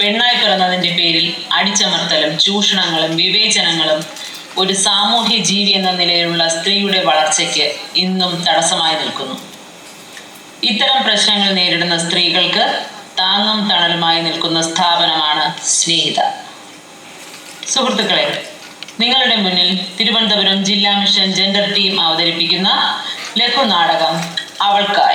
പെണ്ണായി പിറന്നതിന്റെ പേരിൽ അടിച്ചമർത്തലും ചൂഷണങ്ങളും വിവേചനങ്ങളും ഒരു സാമൂഹ്യ ജീവി എന്ന നിലയിലുള്ള സ്ത്രീയുടെ വളർച്ചയ്ക്ക് ഇന്നും തടസ്സമായി നിൽക്കുന്നു. ഇത്തരം പ്രശ്നങ്ങൾ നേരിടുന്ന സ്ത്രീകൾക്ക് താങ്ങും തണലുമായി നിൽക്കുന്ന സ്ഥാപനമാണ് സ്നേഹിത. സുഹൃത്തുക്കളെ നിങ്ങളുടെ മുന്നിൽ തിരുവനന്തപുരം ജില്ലാ മിഷൻ ജെൻഡർ ടീം അവതരിപ്പിക്കുന്ന ലഘുനാടകം അവൾക്കാർ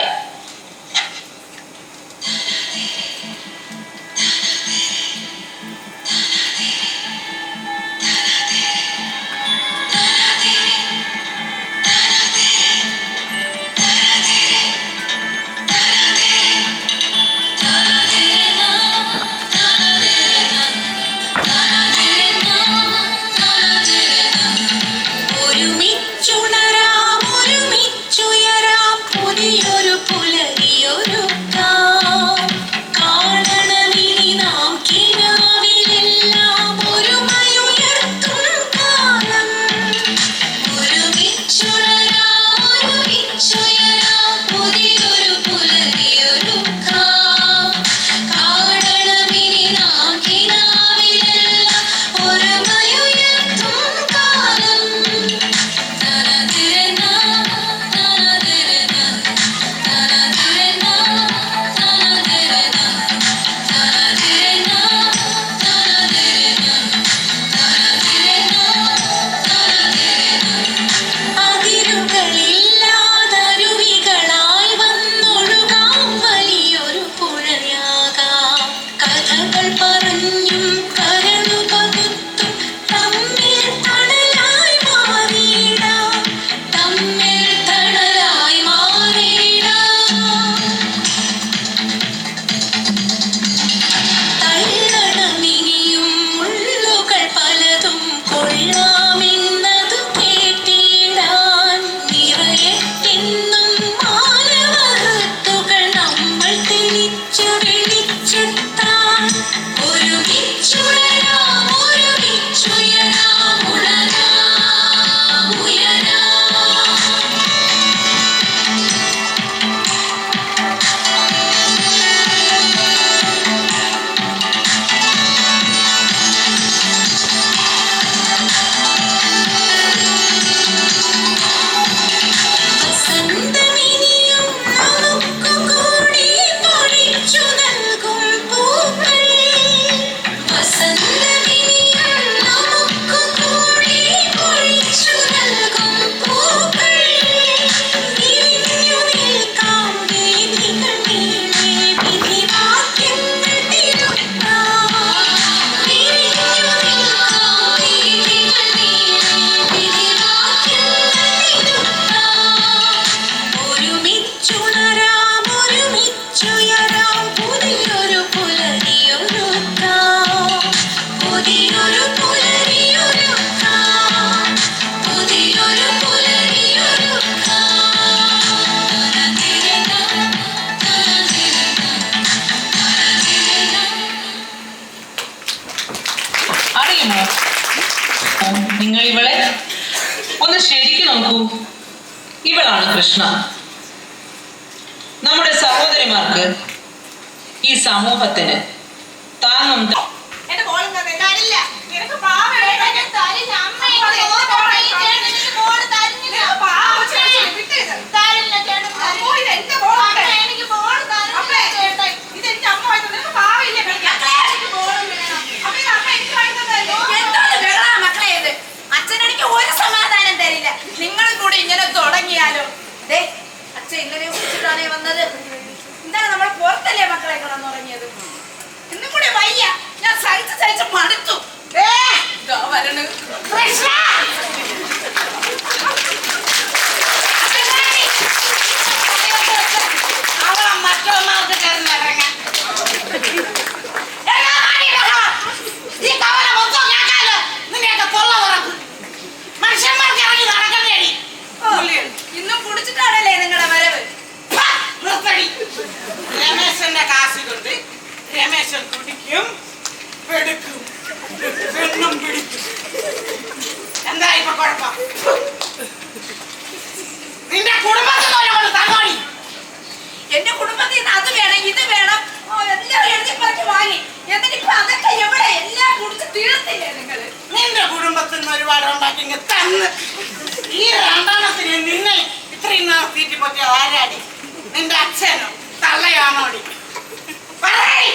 അറിയുമോ? നിങ്ങൾ ഇവളെ ഒന്ന് ശരിക്കും നോക്കൂ. കൃഷ്ണ. നമ്മുടെ സഹോദരിമാർക്ക് ഈ സമൂഹത്തിന് താങ്ങും ഒരു സമാധാനം തരില്ല. നിങ്ങളും കൂടെ ഇങ്ങനെ തുടങ്ങിയാലോ? ഇങ്ങ് തന്ന്. ഈ രണ്ടെണ്ണത്തിന് നിന്നെ ഇത്രയും നാൾ പറ്റിയ ആരാടി? നിന്റെ അച്ഛനോ? തള്ളയാണോടി പറയ്.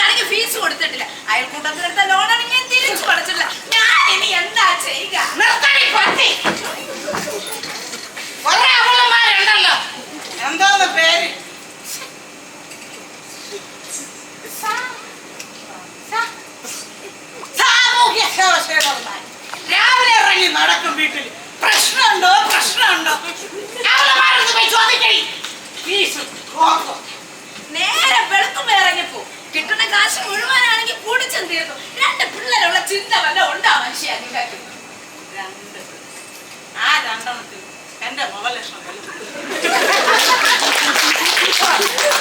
കണക്ക് ഫീസ് കൊടുത്തിട്ടില്ല. അയൽക്കൂട്ടത്തിലെടുത്ത ലോണാണ് ഞാൻ തിരിച്ചു പഠിച്ചില്ല ഞാൻ ഇനി എന്താ ചെയ്യുക? നിർത്തണി പത്തി കുറെ അവളമാരുണ്ടല്ലോ എന്തോന്ന് പേര്? സാമൂഹ്യ സേവ രാവിലെ ഇറങ്ങി നടക്കും വീട്ടിൽ പ്രശ്നമുണ്ടോ? പ്രശ്നമുണ്ടോ? അവളെ പോയി ചോദിക്കടി. ഫീസ് നേരെ വെളുക്കുമ്പോ ഇറങ്ങിപ്പോ കിട്ടുന്ന കാശ് മുഴുവനാണെങ്കിൽ കൂടിച്ചെന്ന് തീർന്നു രണ്ട് പിള്ളേരുള്ള ചിന്ത വല്ല ഉണ്ടാ മനുഷ്യ നിങ്ങൾക്ക് രണ്ട് ആ രണ്ടെണ്ണത്തിൽ എന്റെ മുഖലക്ഷണം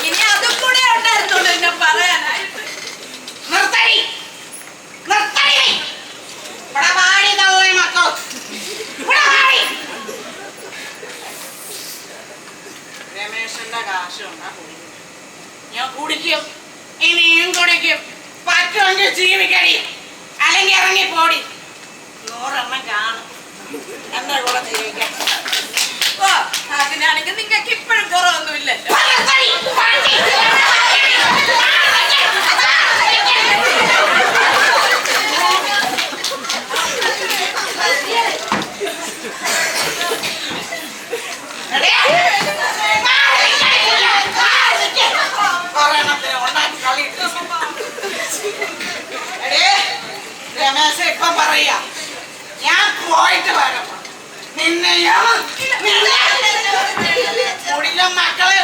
ഇനി അതും കൂടെ ഉണ്ടായിരുന്നുള്ളൂ എന്നെ പറയാനായിട്ട്. മക്കളെ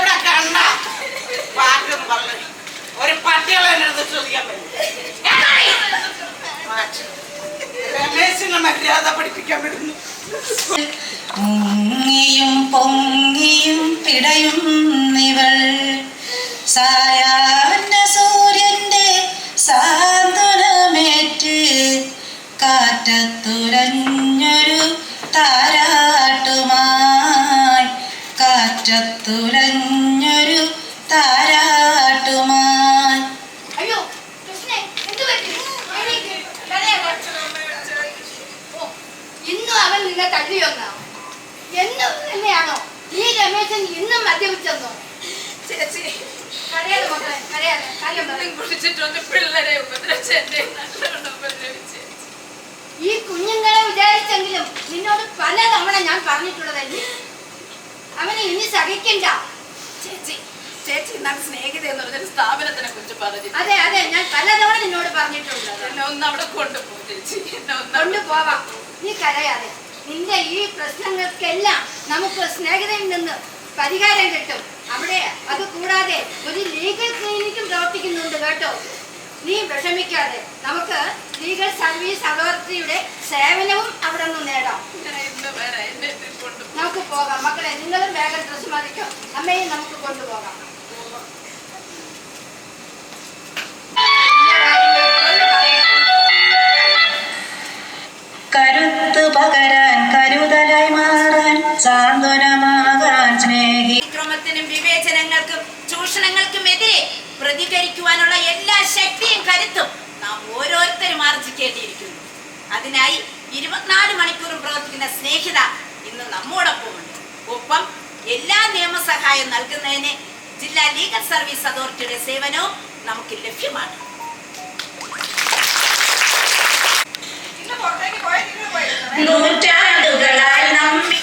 പൊങ്ങിയും പിടയും നിവൾ സൂര്യന്റെ കാറ്റത്തുലഞ്ഞൊരു താരാട്ടുമായി ഇന്നും അവൻ നിന്നെ തല്ലിയൊന്നാ? എന്നും തന്നെയാണോ ഈ രമേശൻ ഇന്നും മദ്യപിച്ചെന്നോ? ചേച്ചി കരയാതെ മക്കളെ കരയാതെ. കാര്യം പറ. ഇന്നും കുടിച്ചിട്ടൊന്ന് പിള്ളേരെ ഉപദ്രവിച്ച് എന്റെ ഉപദ്രവിച്ച്. ഈ കുഞ്ഞുങ്ങളെ വിചാരിച്ചെങ്കിലും നിന്നോട് പല തവണ ഞാൻ പറഞ്ഞിട്ടുള്ളതല്ലേ? അവനെ ഇനി സഹിക്കണ്ട. ചേച്ചി ചേച്ചി ഇന്നാണ് സ്നേഹിത എന്ന് പറഞ്ഞൊരു സ്ഥാപനത്തിനെ കുറിച്ച് പറഞ്ഞു അതെ അതെ ഞാൻ പലതവണ നിന്നോട് പറഞ്ഞിട്ടുണ്ട് എന്നെ ഒന്ന് അവിടെ കൊണ്ടുപോകും ചേച്ചി. എന്നെ ഒന്ന് കൊണ്ടുപോവാം. നീ കരയാതെ. നിന്റെ ഈ പ്രശ്നങ്ങൾക്കെല്ലാം നമുക്ക് സ്നേഹിതയിൽ നിന്ന് പരിഹാരം കിട്ടും. അവിടെ അത് കൂടാതെ ഒരു ലീഗൽ ക്ലിനിക്കും പ്രവർത്തിക്കുന്നുണ്ട് കേട്ടോ. നീ വിഷമിക്കാതെ. നമുക്ക് ലീഗൽ സർവീസ് അതോറിറ്റിയുടെ സേവനവും അവിടെ നിന്ന് നേടാം. നമുക്ക് പോകാം. മക്കളെ നിങ്ങളും വേഗം ഡ്രസ് മാറിക്കോ. അമ്മയും നമുക്ക് കൊണ്ടുപോകാം. കരുത്ത് പകരാൻ കരുതലായി മാറാൻ സാന്ത്വനമാകാൻ സ്നേഹി അതിക്രമത്തിനും വിവേചനങ്ങൾക്കും ചൂഷണങ്ങൾക്കും എതിരെ പ്രതികരിക്കുവാനുള്ള എല്ലാ ശക്തിയും കരുത്തും. നാം ഓരോരുത്തരും ആർജിക്കേണ്ടിയിരിക്കുന്നു. അതിനായി ഇരുപത്തിനാല് മണിക്കൂറും പ്രവർത്തിക്കുന്ന സ്നേഹിത ഇന്ന് നമ്മോടൊപ്പമുണ്ട്. ഒപ്പം എല്ലാ നിയമസഹായം നൽകുന്നതിന് ജില്ലാ ലീഗൽ സർവീസ് അതോറിറ്റിയുടെ സേവനവും നമുക്ക് ലഭ്യമാണ്. നൂറ്റാണ്ടുകളായി നമ്മി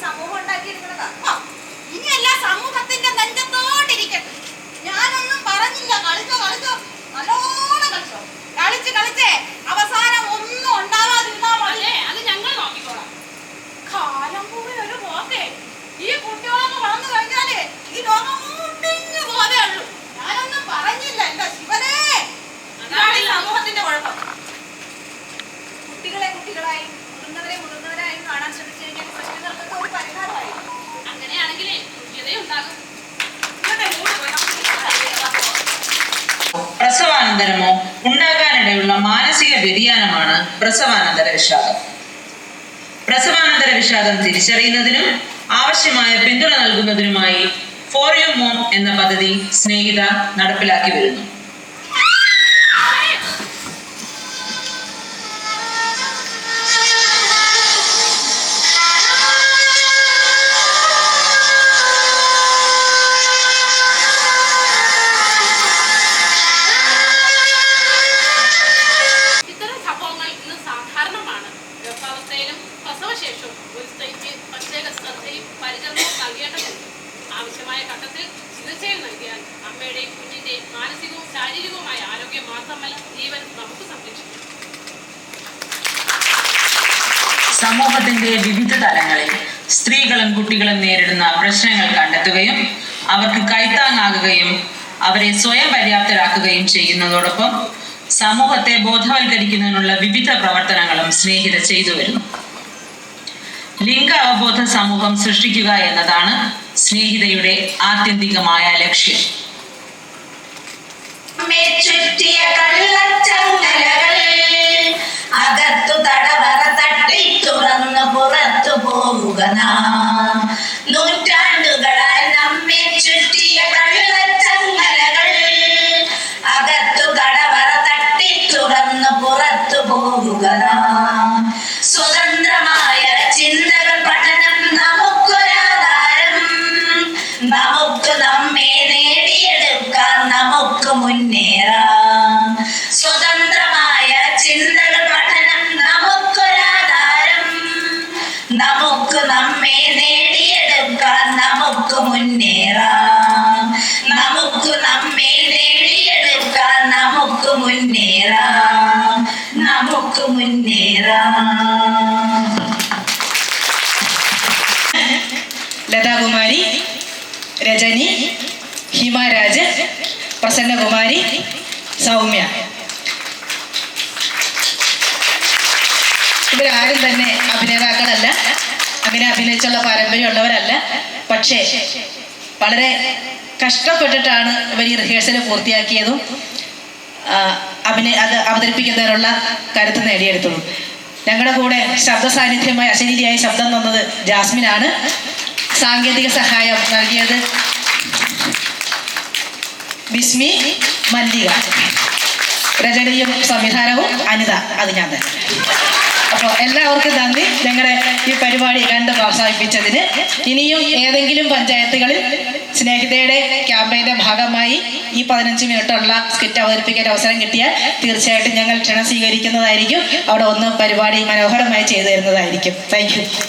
സമൂഹം ഉണ്ടാക്കിയിരിക്കുന്നതാ. ആ, ഇനിയെല്ലാം സമൂഹത്തിന്റെ നെഞ്ചത്തോണ്ടിരിക്കട്ടെ ഞാനൊന്നും പറഞ്ഞില്ല. കളിച്ചോ കളിച്ചോ. നല്ലോണം കളിച്ചോ. കളിച്ച് കളിച്ചേ. അവസാനം ഒന്നും ഉണ്ടാവാതിരുന്നാ മതി. അത് ഞങ്ങൾ നോക്കിക്കോളാം. കാലം പോയി ഒരു പോക്കേ. ഈ കുട്ടികളൊന്ന് വളർന്നു കഴിഞ്ഞാലേ ഈ ലോകം മുട്ടിഞ്ഞു പോവേ ഉള്ളൂ. ഞാനൊന്നും പറഞ്ഞില്ല. എന്താ ശിവനേ? അതാണ് ഈ സമൂഹത്തിന്റെ കുഴപ്പം. കുട്ടികളെ കുട്ടികളായി മുതിർന്നവരെ മുതിർന്നവരായും കാണാൻ ശ്രമിച്ചു പ്രസവാനന്തരമോ ഉണ്ടാകാനിടയുള്ള മാനസിക വ്യതിയാനമാണ് പ്രസവാനന്തര വിഷാദം. പ്രസവാനന്തര വിഷാദം തിരിച്ചറിയുന്നതിനും ആവശ്യമായ പിന്തുണ നൽകുന്നതിനുമായി ഫോർ യു മോം എന്ന പദ്ധതി സ്നേഹിത നടപ്പിലാക്കി വരുന്നു. സമൂഹത്തിന്റെ വിവിധ തലങ്ങളിൽ സ്ത്രീകളും കുട്ടികളും നേരിടുന്ന പ്രശ്നങ്ങൾ കണ്ടെത്തുകയും അവർക്ക് കൈത്താങ്ങാകുകയും അവരെ സ്വയം പര്യാപ്തരാക്കുകയും ചെയ്യുന്നതോടൊപ്പം സമൂഹത്തെ ബോധവൽക്കരിക്കുന്നതിനുള്ള വിവിധ പ്രവർത്തനങ്ങളും സ്നേഹിത ചെയ്തു വരുന്നു. ലിംഗ അവബോധ സമൂഹം സൃഷ്ടിക്കുക എന്നതാണ് സ്നേഹിതയുടെ ആത്യന്തികമായ ലക്ഷ്യം. ചുറ്റിയ കള്ളച്ചങ്ങലകൾ മുന്നേറാം സ്വതന്ത്രമായ ചിന്തകൾ പഠനം നമുക്കൊരാധാരം. നമുക്ക് നമ്മെ നേടിയെടുക്കാൻ നമുക്ക് മുന്നേറാം. നമുക്ക് നമ്മെ നേടിയെടുക്കാൻ നമുക്ക് മുന്നേറാം. നമുക്ക് മുന്നേറാം. ലതാകുമാരി രജനി ഹിമരാജ് പ്രസന്നകുമാരി സൗമ്യ. ഇവരാരും തന്നെ അഭിനേതാക്കളല്ല. അങ്ങനെ അഭിനയിച്ചുള്ള പാരമ്പര്യം ഉള്ളവരല്ല പക്ഷേ വളരെ കഷ്ടപ്പെട്ടിട്ടാണ് ഇവർ ഈ റിഹേഴ്സൽ പൂർത്തിയാക്കിയതും അഭിനയ അത് അവതരിപ്പിക്കുന്നതിനുള്ള കരുത്ത് നേടിയെടുത്തതും. ഞങ്ങളുടെ കൂടെ ശബ്ദ സാന്നിധ്യമായി അശരീരിയായി ശബ്ദം തന്നത് ജാസ്മിനാണ്. സാങ്കേതിക സഹായം നൽകിയത് ബിസ്മി മല്ലിക. രചനയും സംവിധാനവും അനിത അത് ഞാൻ തന്നെ. അപ്പോൾ എല്ലാവർക്കും നന്ദി. ഞങ്ങളുടെ ഈ പരിപാടി കണ്ട് പ്രോത്സാഹിപ്പിച്ചതിന് ഇനിയും ഏതെങ്കിലും പഞ്ചായത്തുകളിൽ സ്നേഹിതയുടെ ക്യാമ്പയിന്റെ ഭാഗമായി ഈ പതിനഞ്ച് മിനിറ്റുള്ള സ്കിറ്റ് അവതരിപ്പിക്കാൻ അവസരം കിട്ടിയാൽ തീർച്ചയായിട്ടും ഞങ്ങൾ ക്ഷണം സ്വീകരിക്കുന്നതായിരിക്കും. അവിടെ ഒന്ന് പരിപാടി മനോഹരമായി ചെയ്തു തരുന്നതായിരിക്കും. താങ്ക്